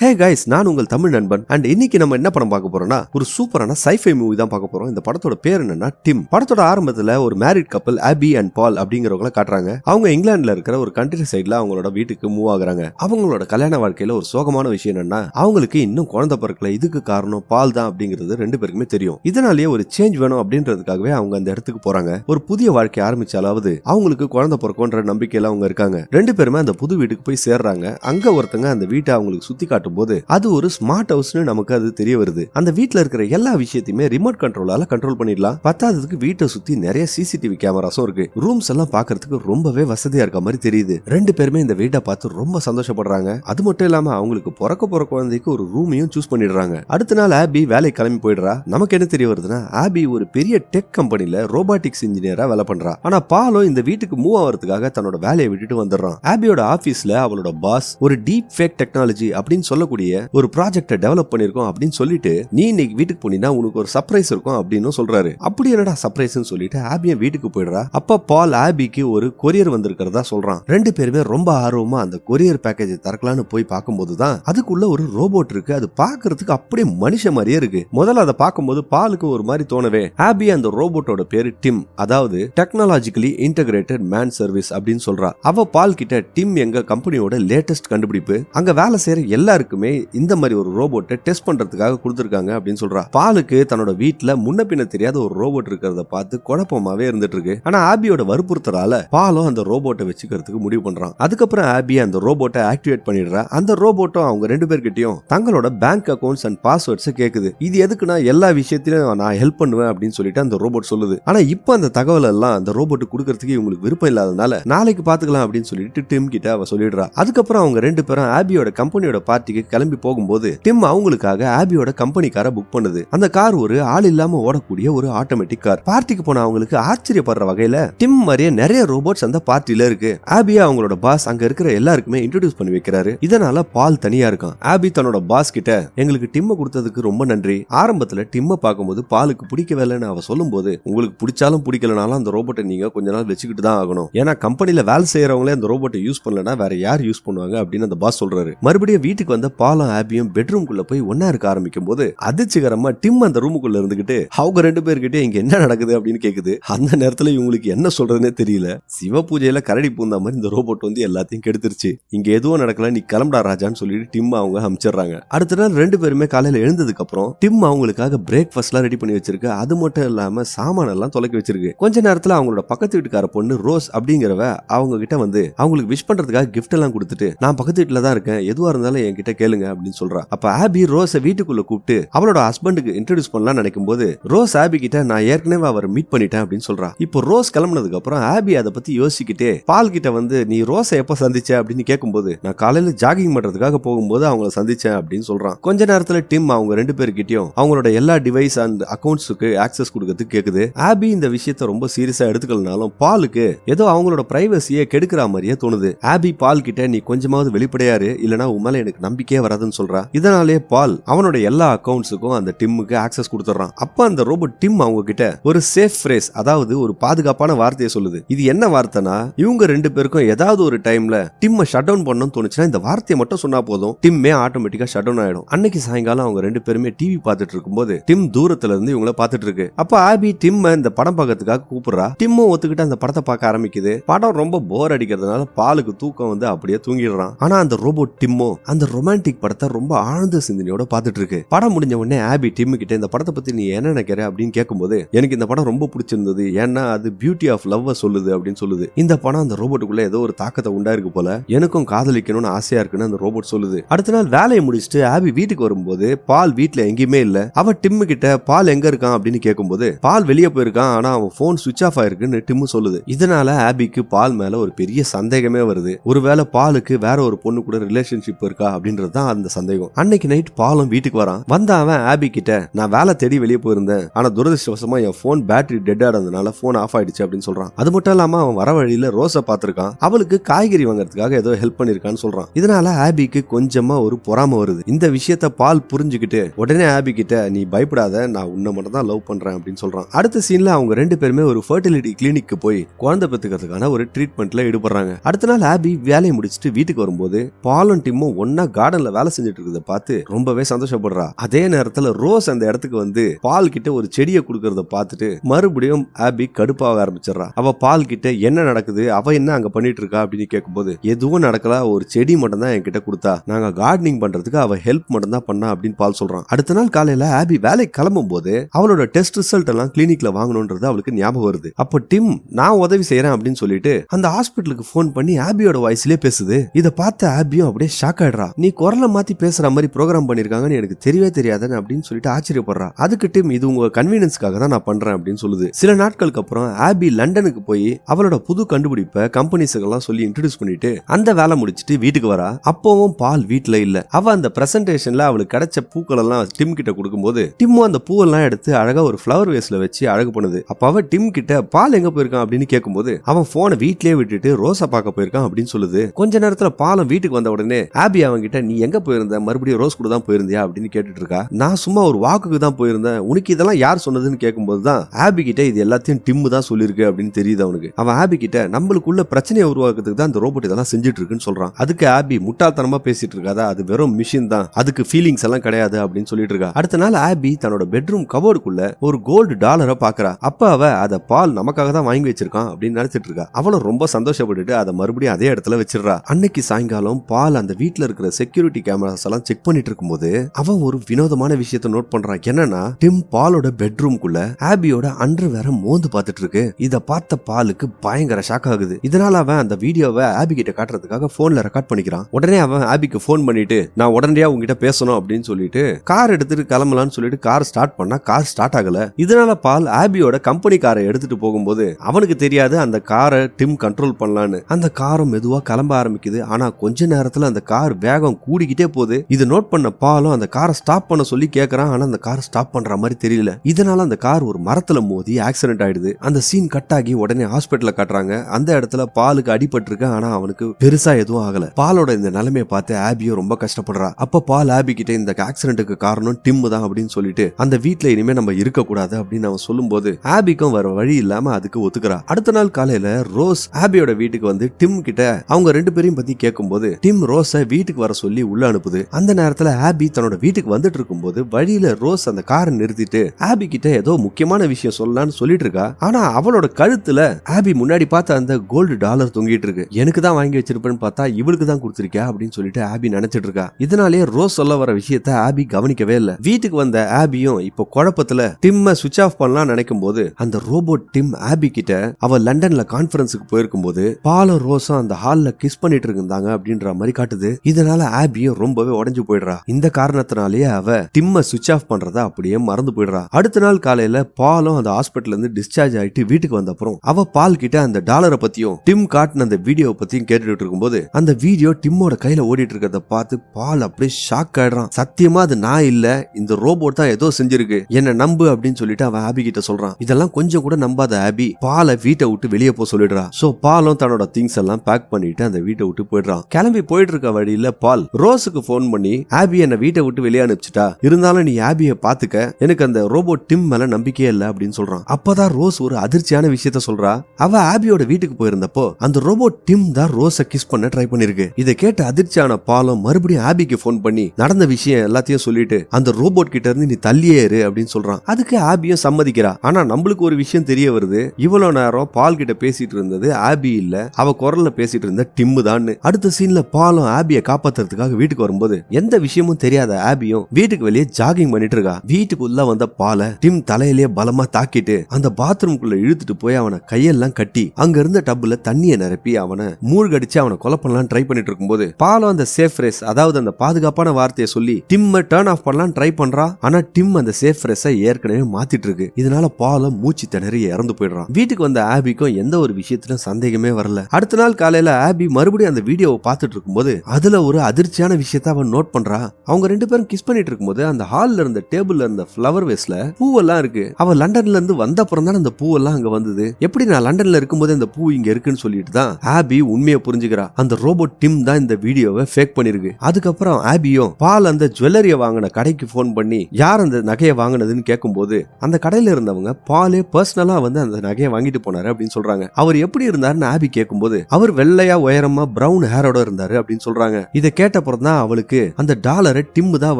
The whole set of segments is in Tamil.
ஹே கைஸ் நான் உங்கள் தமிழ் நண்பன். அண்ட் இன்னைக்கு நம்ம என்ன படம் பார்க்க போறோம்னா ஒரு சூப்பரான சைஃபை மூவி தான் பார்க்க போறோம். இந்த படத்தோட பேர் என்னன்னா டிம் படத்தோட ஆரம்பத்துல ஒரு மேரிட் கப்பல் அபி அண்ட் பால் அப்படிங்கிறவங்கள காட்டுறாங்க. அவங்க இங்கிலாந்துல இருக்கிற ஒரு கண்ட்ரி சைட்ல அவங்களோட வீட்டுக்கு மூவ் ஆகுறாங்க. அவங்களோட கல்யாண வாழ்க்கையில ஒரு சோகமான விஷயம் என்னன்னா அவங்களுக்கு இன்னும் குழந்தை பிறக்கல. இதுக்கு காரணம் பால் தான் அப்படிங்கிறது ரெண்டு பேருக்குமே தெரியும். இதனாலேயே ஒரு சேஞ்ச் வேணும் அப்படின்றதுக்காகவே அவங்க அந்த இடத்துக்கு போறாங்க. ஒரு புதிய வாழ்க்கை ஆரம்பிச்சாலாவது அவங்களுக்கு குழந்தை பிறக்கும்ன்ற நம்பிக்கையில அவங்க இருக்காங்க. ரெண்டு பேருமே அந்த புது வீட்டுக்கு போய் சேர்றாங்க. அங்க ஒருத்தங்க அந்த வீட்டை அவங்களுக்கு சுத்தி காட்டும் போது அது ஒரு ஸ்மார்ட் ஹவுஸ்னு நமக்கு அது தெரிய வருது. அந்த வீட்டுல இருக்கிற எல்லா விஷயத்தையுமே ரிமோட் கண்ட்ரோலால கண்ட்ரோல் பண்ணிடலாம். பத்தாததுக்கு வீட்டை சுத்தி நிறைய சிசிடிவி கேமராஸும் இருக்கு. ரூம்ஸ் எல்லாம் பாக்குறதுக்கு ரொம்பவே வசதியா இருக்க மாதிரி தெரியுது. ரெண்டு பேருமே இந்த வீட்டை பார்த்து ரொம்ப சந்தோஷப்படுறாங்க. அது மட்டும் இல்லாம அவங்களுக்கு பிறக்க போற குழந்தைக்கு ஒரு ரூமையும் சூஸ் பண்ணிடுறாங்க. அடுத்த நாள் ஆபி வேலை கிளம்பி போயிடுறா. நமக்கு என்ன தெரிய வருதுன்னா ஆபி ஒரு பெரிய டெக் கம்பெனில ரோபாட்டிக்ஸ் இன்ஜினியரா வேலை பண்றா. ஆனா பாலோ இந்த வீட்டுக்கு மூவ் ஆகிறதுக்காக தன்னோட வேலையை விட்டுட்டு வந்துடுறான். ஆபியோட ஆபீஸ்ல அவளோட பாஸ் ஒரு டீப் ஃபேக் டெக்னாலஜி அப்படின்னு சொல்லக்கூடிய ஒரு ப்ராஜெக்டை டெவலப் பண்ணிருக்கோம் அப்படின்னு சொல்லிட்டு நீ இன்னைக்கு வீட்டுக்கு போனீங்கன்னா உனக்கு ஒரு சர்ப்ரைஸ் இருக்கும் அப்படின்னு சொல்றாரு. அப்படி என்னடா சர்ப்ரைஸ்னு சொல்லிட்டு ஆபிய வீட்டுக்கு போயிடுறா. அப்ப பால் ஆபிக்கு ஒரு கொரியர் வந்திருக்கிறதா சொல்றான். ரெண்டு பேருமே ரொம்ப ஆர்வமா அந்த கொரியர் பேக்கேஜ் திறக்கலான்னு போய் பார்க்கும்போது தான் அதுக்குள்ள ஒரு ரோபோட் இருக்கு. அது பாக்குறதுக்கு அப்படியே மனுஷ மாதிரியே இருக்கு. முதல்ல அதை பார்க்கும்போது பாலுக்கு ஒரு மாதிரி தோணவே. ஆபி அந்த ரோபோட்டோட பேரு டிம். அதாவது டெக்னாலஜிக்கலி இன்டகிரேட்டட் மேன் சர்வீஸ் அப்படின்னு சொல்றா. அவ பால் கிட்ட டிம் எங்க கம்பெனியோட லேட்டஸ்ட் கண்டுபிடிப்பு அங்க வேலை செய்யற எல்லாருக்கும் இந்த மாதிரி ஒரு ரோபோட்டை டெஸ்ட் பண்றதுக்காக கொடுத்துருக்காங்க அப்படின்னு சொல்றா. பாலுக்கு தன்னோட வீட்டுல முன்ன பின்ன தெரியாத ஒரு ரோபோட் இருக்கிறத பார்த்து குழப்பமாவே இருந்துட்டு இருக்கு ஆனா ஆபியோட வற்புறுத்தலால பாலும் அந்த ரோபோட்டை வச்சுக்கிறதுக்கு முடிவு பண்றான். அதுக்கப்புறம் ஆபி அந்த ரோபோட்டை ஆக்டிவேட் பண்ணிடுறா. அந்த ரோபோட்டும் அவங்க ரெண்டு பேர்கிட்டயும் தங்களோட பேங்க் அக்கௌண்ட்ஸ் அண்ட் பாஸ்வேர்ட்ஸ் கேக்குது. இது எதுக்குன்னா எல்லா விஷயத்திலும் நான் ஹெல்ப் பண்ணுவேன் அப்படின்னு சொல்லிட்டு அந்த ரோபோட் சொல்லுது. ஆனா இப்போ அந்த தகவல் எல்லாம் அந்த ரோபோட் கொடுக்கறதுக்கு இவங்களுக்கு விருப்பம் இல்லாதனால நாளைக்கு பாத்துக்கலாம் அப்படின்னு சொல்லிட்டு டிம் கிட்ட அவ சொல்லிடுறா. அதுக்கப்புறம் அவங்க ரெண்டு பேரும் ஆபியோட கம்பெனியோட பார்ட்டிக்கு கிளம்பி போகும்போது டிம் அவங்களுக்காக ஆபியோட கம்பெனி காரை புக் பண்ணுது. அந்த கார் ஒரு ஆள் இல்லாம ஓடக்கூடிய ஒரு ஆட்டோமேட்டிக் கார் பார்ட்டிக்கு போன அவங்களுக்கு ஆச்சரியப்படுற வகையில டிம் மாதிரியே நிறைய ரோபோட்ஸ் அந்த பார்ட்டில இருக்கு. ஆபியா அவங்களோட பாஸ் அங்க இருக்கிற எல்லாருக்குமே இன்ட்ரடியூஸ் பண்ணி வைக்கிறாரு. இதனால பால் தனியா இருக்கான். ஆபி தன்னோட பாஸ் கிட்ட எங்களுக்கு டிம்ம கொடுத்ததுக்கு ரொம்ப நன்றி. ஆரம்பத்துல டிம்ம பார்க்கும்போது பாலுக்கு பிடிக்கவே இல்லைன்னு அவ சொல்லும்போது உங்களுக்கு பிடிச்சாலும் பிடிக்கலனாலும் அந்த ரோபோட்டை நீங்க கொஞ்ச நாள் வச்சுக்கிட்டு தான் ஆகணும். ஏன்னா கம்பெனில வேலை செய்யறவங்களே அந்த ரோபோட்டை யூஸ் பண்ணலன்னா வேற யார் யூஸ் பண்ணுவாங்க? அப்படின்னு அந்த பாஸ் சொல்றாரு. மறுபடியும் வீட்டுக்கு வந்த பாலும் ஆபியும் பெட்ரூம்குள்ள போய் ஒன்னா இருக்க ஆரம்பிக்கும் போது அதிர்ச்சிகரமா டிம் அந்த ரூமுக்குள்ள இருந்துகிட்டு அவங்க ரெண்டு பேர்கிட்ட இங்க என்ன நடக்குது? அப்படின்னு கேக்குது. அந்த நேரத்துல இவங்களுக்கு என்ன சொல்றதுனே தெரியல. சிவ பூஜையில கரடி பூந்த மாதிரி இந்த ரோபோட் வந்து எல்லாத்தையும் கெடுத்துருச்சு. இங்க எதுவும் நடக்கல நீ கிளம்படா ராஜான்னு சொல்லிட்டு டிம் அவங்க அமிச்சிடுறாங்க. அடுத்த நாள் ரெண்டு பேருமே காலையில எழுந்ததுக்கு அப்புறம் டிம் அவங்களுக்காக பிரேக்ஃபாஸ்ட் எல்லாம் ரெடி பண்ணி வச்சிருக்கு. அது மட்டும் இல்லாம சாமான எல்லாம் தொலைக்கி வச்சிருக்கு. கொஞ்ச நேரத்துல அவங்களோட பக்கத்து வீட்டுக்கார பொண்ணு ரோஸ் அப்படிங்கிறவ அவங்க கிட்ட வந்து அவங்களுக்கு விஷ் பண்றதுக்காக கிஃப்ட் எல்லாம் கொடுத்துட்டு நான் பக்கத்து வீட்டுல தான் இருக்கேன். எதுவா இருந்தாலும் என்கிட்ட கேளுங்க அப்படின்னு சொல்றா. அப்ப ஆபி ரோஸை வீட்டுக்குள்ள கூப்பிட்டு அவளோட ஹஸ்பண்டுக்கு இன்ட்ரடியூஸ் பண்ணலாம் நினைக்கும் போது ரோஸ் ஆபி கிட்ட நான் ஏற்கனவே அவரை மீட் பண்ணிட்டேன் அப்படின்னு சொல்றா. இப்போ ரோஸ் கிளம்புனதுக்கு அப்புறம் ஆபி அதை பத்தி யோசிக்கிட்டே பால் கிட்ட வந்து நீ ரோஸை எப்ப சந்திச்ச? அப்படின்னு கேட்கும்போது நான் காலையில ஜாகிங் பண்றதுக்காக போகும்போது அவங்கள சந்திச்சேன் அப்படின்னு சொல்றான் கொஞ்ச நேரத்துல டிம் அவங்க ரெண்டு பேர்கிட்டயும் அவங்களோட எல்லா டிவைஸ் அண்ட் அக்கௌண்ட்ஸுக்கு ஆக்சஸ் கொடுக்கறதுக்கு கேக்குது. ஆபி இந்த விஷயத்த ரொம்ப சீரியஸா எடுத்துக்கலனாலும் பாலுக்கு ஏதோ அவங்களோட பிரைவசியை கெடுக்கிற மாதிரியே தோணுது. ஆபி பால் கிட்ட நீ கொஞ்சமாவது வெளிப்படையாரு இல்லனா உன் மேல எனக்கு நம்பிக்கையே வராதுன்னு சொல்றா. இதனாலே பால் அவனோட எல்லா அக்கௌண்ட்ஸுக்கும் அந்த டிம்முக்கு ஆக்சஸ் கொடுத்துறான் அப்ப அந்த ரோபோட் டிம் அவங்க கிட்ட ஒரு சேஃப் ஃப்ரேஸ் அதாவது ஒரு பாதுகாப்பான வார்த்தையை சொல்லுது. இது என்ன வார்த்தைனா இவங்க ரெண்டு பேருக்கும் ஏதாவது ஒரு டைம்ல டிம்மை ஷட் டவுன் பண்ணணும்னு தோணுச்சுன்னா இந்த வார்த்தையை மட்டும் சொன்னா போதும். டிம்மே ஆட்டோமேட்டிக்கா ஷட் டவுன் ஆயிடும். அன்னைக்கு சாயங்காலம் அவங்க ரெண்டு பேருமே டிவி பார்த்துட்டு இருக்கும்போது டிம் தூரத்துல இருந்து இவங்கள பார்த்துட்டு இருக்கு. அப்ப ஆபி டிம்ம இந்த படம் பார்க்கறதுக்காக கூப்பிடுறா. டிம்மும் ஒத்துக்கிட்டு அந்த படத்தை பார்க்க ஆரம்பிக்குது. படம் ரொம்ப போர் அடிக்கிறதுனால பாலுக்கு தூக்கம் வந்து அப்படியே தூங்கிடுறான். ஆனா அந்த ரோபோட் டிம்மோ அந்த ரொமான்டிக் படத்தை ரொம்ப ஆழ்ந்த சிந்தனையோட பார்த்துட்டு இருக்கு படம் முடிஞ்ச உடனே ஆபி டிம் கிட்ட இந்த படத்தை பத்தி நீ என்ன நினைக்கிற அப்படின்னு கேட்கும்போது எனக்கு இந்த படம் ரொம்ப பிடிச்சிருந்தது. ஏன்னா அது பியூட்டி ஆஃப் லவ் சொல்லுது அப்படின்னு சொல்லுது. இந்த படம் அந்த ரோபோட்டுக்குள்ள ஏதோ ஒரு தாக்கத்தை உண்டாயிருக்கு போல எனக்கும் காதலிக்கணும்னு ஆசையா இருக்குன்னு அந்த ரோபோட் சொல்லுது. அடுத்த நாள் வேலையை முடிச்சுட்டு ஆபி வீட்டுக்கு வரும்போது பால் வீட்ல எங்கேயுமே இல்ல. அவ டிம்மு கிட்ட பால் எங்க இருக்கான்? அப்படின்னு கேட்கும்போது பால் வெளியே போயிருக்கான். ஆனா அவன் போன் சுவிச் ஆஃப் ஆயிருக்குன்னு டிம்மு சொல்லுது. இதனால ஆபிக்கு பால் மேல ஒரு பெரிய சந்தேகமே வருது. ஒருவேளை பாலுக்கு வேற ஒரு பொண்ணு கூட ரிலேஷன்ஷிப் இருக்கா அப்படின்னு அப்படின்றது தான் அந்த சந்தேகம். அன்னைக்கு நைட் பாலும் வீட்டுக்கு வரான். வந்த அவன் ஆபி கிட்ட நான் வேலை தேடி வெளியே போயிருந்தேன். ஆனா துரதிருஷ்டவசமா என் போன் பேட்டரி டெட் ஆனதுனால போன் ஆஃப் ஆயிடுச்சு அப்படின்னு சொல்றான். அது மட்டும் இல்லாம அவன் வர வழியில ரோஸை பார்த்திருக்கான். அவளுக்கு காய்கறி வாங்குறதுக்காக ஏதோ ஹெல்ப் பண்ணிருக்கான்னு சொல்றான். இதனால ஆபிக்கு கொஞ்சமா ஒரு பொறாம வருது. இந்த விஷயத்த பால் புரிஞ்சுக்கிட்டு உடனே ஆபி கிட்ட நீ பயப்படாத நான் உன்னை மட்டும் தான் லவ் பண்றேன் அப்படின்னு சொல்றான். அடுத்த சீன்ல அவங்க ரெண்டு பேருமே ஒரு ஃபர்டிலிட்டி கிளினிக்கு போய் குழந்தை பெற்றுக்கிறதுக்கான ஒரு ட்ரீட்மெண்ட்ல ஈடுபடுறாங்க. அடுத்த நாள் ஆபி வேலையை முடிச்சுட்டு வீட்டுக்கு வரும்போது பாலும் டிம்மும் ஒன்னா கார்டன்ல வேலை செஞ்சுட்டு இருக்கிறத பார்த்து ரொம்பவே சந்தோஷப்படுறா. அதே நேரத்துல ரோஸ் அந்த இடத்துக்கு வந்து பால் கிட்ட ஒரு செடியை கொடுக்கறத பார்த்துட்டு மறுபடியும் ஆபி கடுப்பாக ஆரம்பிச்சிடறா. அவ பால் கிட்ட என்ன நடக்குது? அவ என்ன அங்க பண்ணிட்டு இருக்கா அப்படின்னு கேட்கும்போது எதுவும் நடக்கல ஒரு செடி மட்டும் தான் என்கிட்ட கொடுத்தா. நாங்க கார்டனிங் பண்றதுக்கு அவ ஹெல்ப் மட்டும் தான் பண்ணா அப்படின்னு பால் சொல்றான். அடுத்த நாள் காலையில ஆபி வேலைக்கு கிளம்பும் போது அவளோட டெஸ்ட் ரிசல்ட் எல்லாம் கிளினிக்ல வாங்கணும்ன்றது அவளுக்கு ஞாபகம் வருது. அப்போ டிம் நான் உதவி செய்யறேன் அப்படின்னு சொல்லிட்டு அந்த ஹாஸ்பிட்டலுக்கு போன் பண்ணி ஆபியோட வாய்ஸ்லயே பேசுது. இதை பார்த்த ஆபியும் அப்படியே ஷாக் ஆயிடுறா. நீ குரலை மாற்றி பேசுகிற மாதிரி ப்ரோக்ராம் பண்ணியிருக்காங்கன்னு எனக்கு தெரியவே தெரியாதுன்னு அப்படின்னு சொல்லிட்டு ஆச்சரியப்படுறா. அதுக்கு டிம் இது உங்க கன்வீனியன்ஸ்க்காக தான் நான் பண்றேன் அப்படின்னு சொல்லுது. சில நாட்களுக்கு அப்புறம் ஆபி லண்டனுக்கு போய் அவளோட புது கண்டுபிடிப்பை கம்பெனிஸுக்கெல்லாம் சொல்லி இன்ட்ரடியூஸ் பண்ணிட்டு அந்த வேலை முடிச்சிட்டு வீட்டுக்கு வரா. அப்பவும் பால் வீட்டில் இல்ல. அவ அந்த பிரசன்டேஷன்ல அவளுக்கு கிடைச்ச பூக்கள் எல்லாம் டிம் கிட்ட கொடுக்கும்போது டிம்மும் அந்த பூவெல்லாம் எடுத்து அழகா ஒரு ஃப்ளவர் வேஸ்ல வச்சு அழகு பண்ணுது. அப்ப அவ டிம் கிட்ட பால் எங்க போயிருக்கான்? அப்படின்னு கேட்கும்போது அவன் போனை வீட்லயே விட்டுட்டு ரோசா பார்க்க போயிருக்கான் அப்படின்னு சொல்லுது. கொஞ்ச நேரத்துல பாலம் வீட்டுக்கு வந்த உடனே ஆபி அவன் கிட்ட நீ எங்க போயிருந்த? மறுபடியும் ரோஸ் கூட தான் போயிருந்தியா? அப்படின்னு கேட்டுட்டு இருக்கா நான் சும்மா ஒரு வாக்குக்கு தான் போயிருந்தேன். உனக்கு இதெல்லாம் யார் சொன்னதுன்னு கேட்கும்போது தான் ஆபி கிட்ட இது எல்லாத்தையும் டிம்மு தான் சொல்லியிருக்கு அப்படின்னு தெரியுது அவனுக்கு. அவன் ஆபி கிட்ட நம்மளுக்குள்ள பிரச்சனையை உருவாக்குறதுக்கு தான் இந்த ரோபோட் இதெல்லாம் செஞ்சுட்டு இருக்குன்னு சொல்றான். அதுக்கு ஆபி முட்டாள்தனமா பேசிட்டு இருக்காதா அது வெறும் மிஷின் தான். அதுக்கு ஃபீலிங்ஸ் எல்லாம் கிடையாது அப்படின்னு சொல்லிட்டு இருக்கா அடுத்த நாள் ஆபி தன்னோட பெட்ரூம் கபோர்டுக்குள்ள ஒரு கோல்டு டாலரை பாக்குறா. அப்ப அவ அதை பால் நமக்காக தான் வாங்கி வச்சிருக்கான் அப்படின்னு நினைச்சிட்டு இருக்கா அவளும் ரொம்ப சந்தோஷப்பட்டுட்டு அதை மறுபடியும் அதே இடத்துல வச்சிடுறா. அன்னைக்கு சாயங்காலம் பால் அந்த வீட்ல இருக்கிற செக்யூரிட்டி கேமராஸ் எல்லாம் செக் பண்ணிட்டு இருக்கும்போது அவன் ஒரு வினோதமான விஷயத்தை நோட் பண்றான். என்னன்னா டிம் பாலோட பெட்ரூம்குள்ள ஆபியோட அண்டர் வேற மோந்து பார்த்துட்டு இருக்கு இத பார்த்த பாலுக்கு பயங்கர ஷாக் ஆகுது. இதனால அவன் அந்த வீடியோவை ஆபி கிட்ட காட்டுறதுக்காக போன்ல ரெக்கார்ட் பண்ணிக்கிறான். உடனே அவன் ஆபிக்கு போன் பண்ணிட்டு நான் உடனடியா உங்ககிட்ட பேசணும் அப்படின்னு சொல்லிட்டு கார் எடுத்துட்டு கிளம்பலாம்னு சொல்லிட்டு கார் ஸ்டார்ட் பண்ணா கார் ஸ்டார்ட் ஆகல. இதனால பால் ஆபியோட கம்பெனி காரை எடுத்துட்டு போகும்போது அவனுக்கு தெரியாது அந்த காரை டிம் கண்ட்ரோல் பண்ணலான்னு. அந்த காரும் மெதுவா கிளம்ப ஆரம்பிக்குது. ஆனா கொஞ்ச நேரத்துல அந்த கார் வேகம் கூடிக்கிட்டே போகுது. இது நோட் பண்ண பாலும் அந்த காரை ஸ்டாப் பண்ண சொல்லி கேட்கறான் ஆனா அந்த கார் ஸ்டாப் பண்ற மாதிரி தெரியல. இதனால அந்த கார் ஒரு மரத்துல மோதி ஆக்சிடென்ட் ஆயிடுது. அந்த சீன் கட் ஆகி உடனே ஹாஸ்பிட்டல்ல காட்டுறாங்க. அந்த இடத்துல பாலுக்கு அடிபட்டிருக்கு. ஆனா அவனுக்கு பெருசா எதுவும் ஆகல. பாலோட இந்த நிலைமையை பார்த்து ஆபியும் ரொம்ப கஷ்டப்படுறா. அப்ப பால் ஆபி கிட்ட இந்த ஆக்சிடென்ட்டுக்கு காரணம் டிம் தான் அப்படின்னு சொல்லிட்டு அந்த வீட்டுல இனிமே நம்ம இருக்க கூடாது அப்படின்னு அவன் சொல்லும்போது ஆபிக்கும் வர வழி இல்லாம அதுக்கு ஒத்துக்கிறா. அடுத்த நாள் காலையில ரோஸ் ஆபியோட வீட்டுக்கு வந்து டிம் கிட்ட அவங்க ரெண்டு பேரையும் பத்தி கேட்கும்போது டிம் ரோஸை வீட்டுக்கு வர சொல்லி சொல்லி உள்ள அனுப்புது. அந்த நேரத்துல ஆபி தன்னோட வீட்டுக்கு வந்துட்டு இருக்கும்போது வழியில ரோஸ் அந்த காரை நிறுத்திட்டு ஆபி கிட்ட ஏதோ முக்கியமான விஷயம் சொல்லலாம்னு சொல்லிட்டு இருக்கா. ஆனா அவளோட கழுத்துல ஆபி முன்னாடி பார்த்த அந்த கோல்டு டாலர் தொங்கிட்டு இருக்கு. எனக்கு தான் வாங்கி வச்சிருப்பேன்னு பார்த்தா இவளுக்கு தான் கொடுத்திருக்கியா? அப்படின்னு சொல்லிட்டு ஆபி நினைச்சிட்டு இருக்கா. இதனாலேயே ரோஸ் சொல்ல வர விஷயத்த ஆபி கவனிக்கவே இல்லை. வீட்டுக்கு வந்த ஆபியும் இப்போ குழப்பத்துல டிம்ம சுவிச் ஆஃப் பண்ணலாம் நினைக்கும் போது அந்த ரோபோட் டிம் ஆபி கிட்ட அவ லண்டன்ல கான்பரன்ஸுக்கு போயிருக்கும் போது பாலும் ரோஸும் அந்த ஹால்ல கிஸ் பண்ணிட்டு இருந்தாங்க அப்படின்ற மாதிரி காட்டுது. இதனால ஆபியும் ரொம்பவே உடஞ்சு போயிடுறா. இந்த காரணத்தினாலேயே அவ டிம்ம சுவிச் ஆஃப் பண்றத அப்படியே மறந்து போயிடுறா. அடுத்த நாள் காலையில பாலும் அந்த ஹாஸ்பிட்டல்ல இருந்து டிஸ்சார்ஜ் ஆயிட்டு வீட்டுக்கு வந்த அப்புறம் அவ பால் கிட்ட அந்த டாலரை பத்தியும் டிம் காட்டின அந்த வீடியோ பத்தியும் கேட்டுட்டு இருக்கும்போது அந்த வீடியோ டிம்மோட கையில ஓடிட்டு இருக்கிறத பார்த்து பால் அப்படியே ஷாக் ஆயிடுறான். சத்தியமா அது நான் இல்ல இந்த ரோபோட் தான் ஏதோ செஞ்சிருக்கு. என்ன நம்பு அப்படின்னு சொல்லிட்டு அவன் ஆபி கிட்ட சொல்றான். இதெல்லாம் கொஞ்சம் கூட நம்பாத ஆபி பாலை வீட்டை விட்டு வெளியே போக சொல்லிடுறா. சோ பாலும் தன்னோட திங்ஸ் எல்லாம் பேக் பண்ணிட்டு அந்த வீட்டை விட்டு போயிடுறான். கிளம்பி போயிட்டு இருக்க வழியில பால் ரோஸுக்கு ஃபோன் பண்ணி ஆபி என்ன வீட்டை விட்டு வெளியே அனுப்பிச்சிட்டா. இருந்தாலும் நீ ஆபிய பாத்துக்க எனக்கு அந்த ரோபோட் டிம் மேல நம்பிக்கையே இல்ல அப்படின்னு சொல்றான். அப்பதான் ரோஸ் ஒரு அதிர்ச்சியான விஷயத்த சொல்றா. அவ ஆபியோட வீட்டுக்கு போயிருந்தப்போ அந்த ரோபோட் டிம் தான் ரோஸ கிஸ் பண்ண ட்ரை பண்ணிருக்கு. இதை கேட்ட அதிர்ச்சியான பாலம் மறுபடியும் ஆபிக்கு ஃபோன் பண்ணி நடந்த விஷயம் எல்லாத்தையும் சொல்லிட்டு அந்த ரோபோட் கிட்ட இருந்து நீ தள்ளியே இரு அப்படின்னு சொல்றான். அதுக்கு ஆபியும் சம்மதிக்கிறா. ஆனா நம்மளுக்கு ஒரு விஷயம் தெரிய வருது. இவ்வளவு நேரம் பால் கிட்ட பேசிட்டு இருந்தது ஆபி இல்ல அவ குரல்ல பேசிட்டு இருந்த டிம்மு தான் அடுத்த சீன்ல பாலும் காப்பாத்துறதுக்கு காப்பாத்துறதுக்காக வீட்டுக்கு வரும்போது எந்த விஷயமும் தெரியாத ஆபியும் வீட்டுக்கு வெளியே ஜாகிங் பண்ணிட்டு இருக்கா வீட்டுக்குள்ள வந்த பாலை டிம் தலையிலேயே பலமா தாக்கிட்டு அந்த பாத்ரூம்குள்ள இழுத்துட்டு போய் அவனை கையெல்லாம் கட்டி அங்க இருந்த டப்புல தண்ணியை நிரப்பி அவனை மூழ்கடிச்சு அவனை கொலை பண்ணலாம் ட்ரை பண்ணிட்டு இருக்கும்போது பாலம் அந்த சேஃப் ரேஸ் அதாவது அந்த பாதுகாப்பான வார்த்தையை சொல்லி டிம்ம டேர்ன் ஆஃப் பண்ணலாம் ட்ரை பண்றா. ஆனா டிம் அந்த சேஃப் ரேஸை ஏற்கனவே மாத்திட்டு இருக்கு. இதனால பாலம் மூச்சு திணறி இறந்து போயிடுறான். வீட்டுக்கு வந்த ஆபிக்கும் எந்த ஒரு விஷயத்திலும் சந்தேகமே வரல. அடுத்த நாள் காலையில ஆபி மறுபடியும் அந்த வீடியோவை பார்த்துட்டு இருக்கும்போது அதுல ஒரு அதிர்ச்சியான விஷயத்த அவன் நோட் பண்றா அவங்க ரெண்டு பேரும் கிஸ் பண்ணிட்டு இருக்கும்போது அந்த ஹால்ல இருந்த டேபிள்ல இருந்த ஃபிளவர் வேஸ்ட்ல பூவெல்லாம் இருக்கு. அவ லண்டன்ல இருந்து வந்த அப்புறம் தான் அந்த பூவெல்லாம் அங்க வந்தது. எப்படி நான் லண்டன்ல இருக்கும்போது அந்த பூ இங்க இருக்குன்னு சொல்லிட்டு தான் ஆபி உண்மையை புரிஞ்சுக்கிறா. அந்த ரோபோட் டிம் தான் இந்த வீடியோவை ஃபேக் பண்ணிருக்கு. அதுக்கப்புறம் ஆபியும் பால் அந்த ஜுவல்லரிய வாங்கின கடைக்கு போன் பண்ணி யார் அந்த நகையை வாங்கினதுன்னு கேட்கும்போது அந்த கடையில இருந்தவங்க பாலே பர்சனலா வந்து அந்த நகையை வாங்கிட்டு போனாரு அப்படின்னு சொல்றாங்க. அவர் எப்படி இருந்தாருன்னு ஆபி கேட்கும்போது அவர் வெள்ளையா உயரமா பிரவுன் ஹேரோட இருந்தாரு அப்படின்னு சொல்றாங்க. இதை கேட்ட கேட்டப்புறம் தான் அவளுக்கு அந்த டாலரை டிம் தான்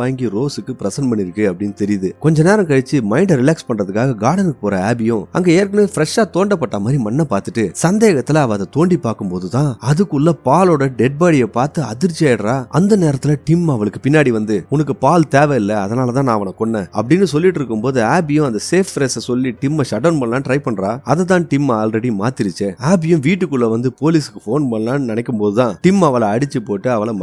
வாங்கி ரோஸுக்கு பிரசன்ட் பண்ணிருக்கு அப்படின்னு தெரியுது. கொஞ்ச நேரம் கழிச்சு மைண்டை ரிலாக்ஸ் பண்றதுக்காக கார்டனுக்கு போற ஆபியும் அங்க ஏற்கனவே ஃப்ரெஷ்ஷா தோண்டப்பட்ட மாதிரி மண்ணை பார்த்துட்டு சந்தேகத்துல அவ அதை தோண்டி பார்க்கும்போது தான் அதுக்குள்ள பாலோட டெட் பாடியை பார்த்து அதிர்ச்சி ஆயிடுறா. அந்த நேரத்துல டிம் அவளுக்கு பின்னாடி வந்து உனக்கு பால் தேவையில்லை அதனால தான் நான் அவனை கொன்னேன். அப்படின்னு சொல்லிட்டு இருக்கும்போது ஆபியும் அந்த சேஃப் ஃப்ரேஸை சொல்லி டிம்மை ஷட் டவுன் பண்ணலாம் ட்ரை பண்றா. அதை தான் டிம் ஆல்ரெடி மாத்திருச்சு. ஆபியும் வீட்டுக்குள்ள வந்து போலீஸுக்கு ஃபோன் பண்ணலாம்னு நினைக்கும் போது தான் டிம் அவளை அடிச்சு போட்டு அவளை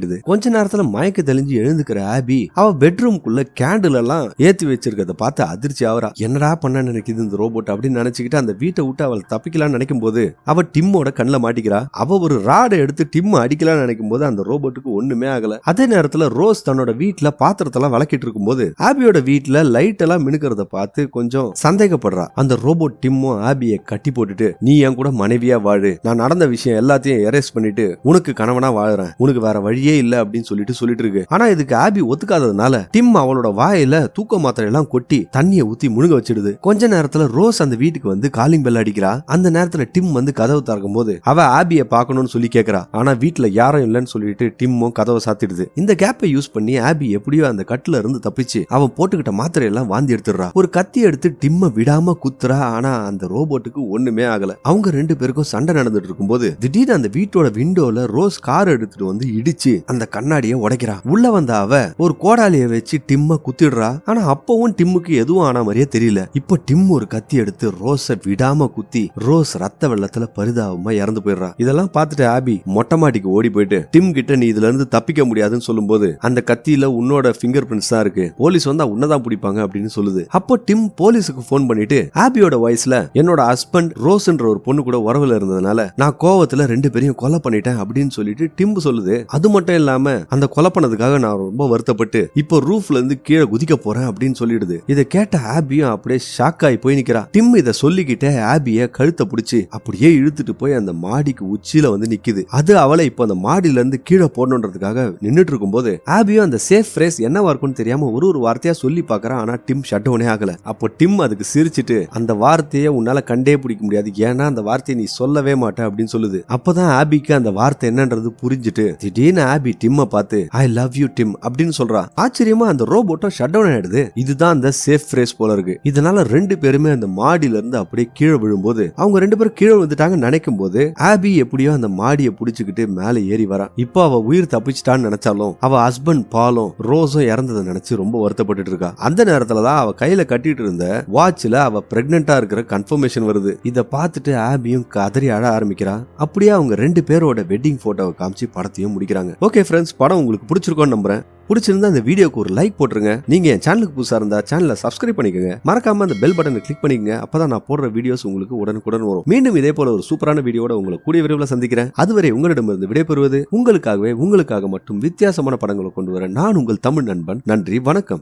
மயக்கமாக்கிடுது கொஞ்ச நேரத்துல மயக்க தெளிஞ்சு எழுந்துக்கிற ஆபி அவ பெட்ரூம்குள்ள கேண்டில் எல்லாம் ஏத்தி வச்சிருக்கிறத பார்த்து அதிர்ச்சி ஆவரா என்னடா பண்ண நினைக்குது இந்த ரோபோட் அப்படின்னு நினைச்சுக்கிட்டு அந்த வீட்டை விட்டு அவள் தப்பிக்கலாம்னு நினைக்கும் போது அவ டிம்மோட கண்ணில் மாட்டிக்கிறா. அவ ஒரு ராடை எடுத்து டிம் அடிக்கலாம்னு நினைக்கும் போது அந்த ரோபோட்டுக்கு ஒண்ணுமே ஆகல. அதே நேரத்துல ரோஸ் தன்னோட வீட்டுல பாத்திரத்தெல்லாம் விளக்கிட்டு இருக்கும்போது ஆபியோட வீட்டுல லைட் எல்லாம் மினுக்கிறத பார்த்து கொஞ்சம் சந்தேகப்படுறா. அந்த ரோபோட் டிம்மும் ஆபிய கட்டி போட்டுட்டு நீ என் கூட மனைவியா வாழு. நான் நடந்த விஷயம் எல்லாத்தையும் எரேஸ் பண்ணிட்டு உனக்கு கணவனா வாழுறேன். உனக்கு வேற வழியே இல்ல அப்படின்னு சொல்லிட்டு சொல்லிட்டு இருக்கு. ஆனா இதுக்கு ஆபி ஒத்துக்காததுனால டிம் அவளோட வாயில தூக்க மாத்திரை எல்லாம் கொட்டி தண்ணியை ஊத்தி முழுங்க வச்சிடுது. கொஞ்ச நேரத்துல ரோஸ் அந்த வீட்டுக்கு வந்து காலிங் பெல் அடிக்கிறா. அந்த நேரத்துல டிம் வந்து கதவு திறக்கும் போது அவ ஆபிய பார்க்கணும்னு சொல்லி கேக்குறா. ஆனா வீட்டுல யாரும் இல்லைன்னு சொல்லிட்டு டிம்மும் கதவை சாத்திடுது. இந்த கேப்பை யூஸ் பண்ணி ஆபி எப்படியோ அந்த கட்டுல இருந்து தப்பிச்சு அவன் போட்டுக்கிட்ட மாத்திரை எல்லாம் வாந்தி எடுத்துடுறா. ஒரு கத்தி எடுத்து டிம்ம விடாம குத்துறா. ஆனா அந்த ரோபோட்டுக்கு ஒண்ணுமே ஆகல. அவங்க ரெண்டு பேருக்கும் சண்டை நடந்துட்டு இருக்கும்போது திடீர்னு அந்த வீட்டோட விண்டோல ரோஸ் கார் எடுத்துட்டு வந்து இடிச்சு அந்த கண்ணாடியை உடைக்கிறா. உள்ள வந்த அவ ஒரு கோடாலிய வச்சு டிம்ம குத்திடுறா. ஆனா அப்பவும் டிம்முக்கு எதுவும் ஆன மாதிரியே தெரியல. இப்ப டிம் ஒரு கத்தி எடுத்து ரோஸ விடாம குத்தி ரோஸ் ரத்த வெள்ளத்துல பரிதாபமா இறந்து போயிடுறா. இதெல்லாம் பார்த்துட்டு ஆபி மொட்டை ஓடி போயிட்டு டிம் கிட்ட நீ இதுல இருந்து தப்பிக்க முடியாதுன்னு சொல்லும்போது அந்த கத்தியில உன்னோட ஃபிங்கர் பிரிண்ட்ஸ் தான் இருக்கு. போலீஸ் வந்தா உன்னதான் பிடிப்பாங்க அப்படின்னு சொல்லுது. அப்போ டிம் போலீஸுக்கு போன் பண்ணிட்டு ஆபியோட வாய்ஸ்ல என்னோட ஹஸ்பண்ட் ரோஸ்ன்ற ஒரு பொண்ணு கூட உறவுல இருந்ததுனால நான் கோவத்துல ரெண்டு பேரையும் கொலை பண்ணிட்டேன் அப்படின்னு சொல்லிட்டு டிம் சொல்லுது. அது மட்டும் இல்லாம அந்த கொலை பண்ணதுக்காக நான் ரொம்ப வருத்தப்பட்டு இப்போ ரூஃப்ல இருந்து கீழே குதிக்க போறேன் அப்படின்னு சொல்லிடுது. இதை கேட்ட ஆபியும் அப்படியே ஷாக் ஆகி போய் நிக்கிறா. டிம் இதை சொல்லிக்கிட்டே ஆபிய கழுத்தை பிடிச்சி அப்படியே இழுத்துட்டு போய் அந்த மாடிக்கு உச்சியில வந்து நிக்குது. அது அவளை இப்போ அந்த மாடியில இருந்து கீழே போடணுன்றதுக்காக நின்னுட்டு இருக்கும்போது ஆபியும் அந்த சேஃப் ஃப்ரேஸ் என்னவா இருக்கும்னு தெரியாம ஒரு ஒரு வார்த்தையா சொல்லி பாக்குறான் ஆனா டிம் ஷட் டவுனே ஆகல. அப்போ டிம் அதுக்கு சிரிச்சிட்டு அந்த வார்த்தையை உன்னால கண்டே பிடிக்க முடியாது. ஏன்னா அந்த வார்த்தையை நீ சொல்லவே மாட்ட அப்படின்னு சொல்லுது. அப்பதான் ஆபிக்கு அந்த வார்த்தை என்னன்றது புரிஞ்சுட்டு திடீர்னு ஆபி டிம்ம பார்த்து ஐ லவ் யூ டிம் அப்படின்னு சொல்றா. ஆச்சரியமா அந்த ரோபோட்டும் ஷட் டவுன் ஆயிடுது. இதுதான் அந்த சேஃப் ஃப்ரேஸ் போல இருக்கு. இதனால ரெண்டு பேருமே அந்த மாடியில இருந்து அப்படியே கீழே விழும்போது அவங்க ரெண்டு பேரும் கீழே விழுந்துட்டாங்க நினைக்கும் போது ஆபி எப்படியோ அந்த மாடியை புடிச்சுக்கிட்டு மேலே ஏறி வரா. இப்போ அவ உயிர் தப்பிச்சிட்டான்னு நினைச்சாலும் அவ ஹஸ்பண்ட் பாலும் ரோஸும் இறந்ததை நினைச்சு ரொம்ப வருத்தப்பட்டுட்டு இருக்கா. அந்த நேரத்துல தான் அவ கையில கட்டிட்டு இருந்த வாட்ச்ல அவ பிரெக்னெண்டா இருக்கிற கன்ஃபர்மேஷன் வருது. இதை பார்த்துட்டு ஆபியும் கதறி அழ ஆரம்பிக்கிறா. அப்படியே அவங்க ரெண்டு பேரோட வெட்டிங் போட்டோவை காமிச்சு படத்தையும் முடிக்கிறாங்க. ஓகே ஃப்ரெண்ட்ஸ் படம் உங்களுக்கு பிடிச்சிருக்கோன்னு நம்புறேன். பிடிச்சிருந்தா இந்த வீடியோக்கு ஒரு லைக் போட்டுருங்க. நீங்க என் சேனலுக்கு புதுசா இருந்தா சேனலை சப்ஸ்கிரைப் பண்ணிக்கோங்க. மறக்காம அந்த பெல் பட்டனை கிளிக் பண்ணிக்கங்க. அப்பதான் நான் போடுற வீடியோஸ் உங்களுக்கு உடனுக்குடன் வரும். மீண்டும் இதே போல ஒரு சூப்பரான வீடியோட உங்களை கூடிய விரைவில் சந்திக்கிறேன். அதுவரை உங்களிடமிருந்து விடைபெறுவது உங்களுக்காகவே உங்களுக்காக மட்டும் வித்தியாசமான படங்களை கொண்டு வர நான் உங்கள் தமிழ் நண்பன். நன்றி வணக்கம்.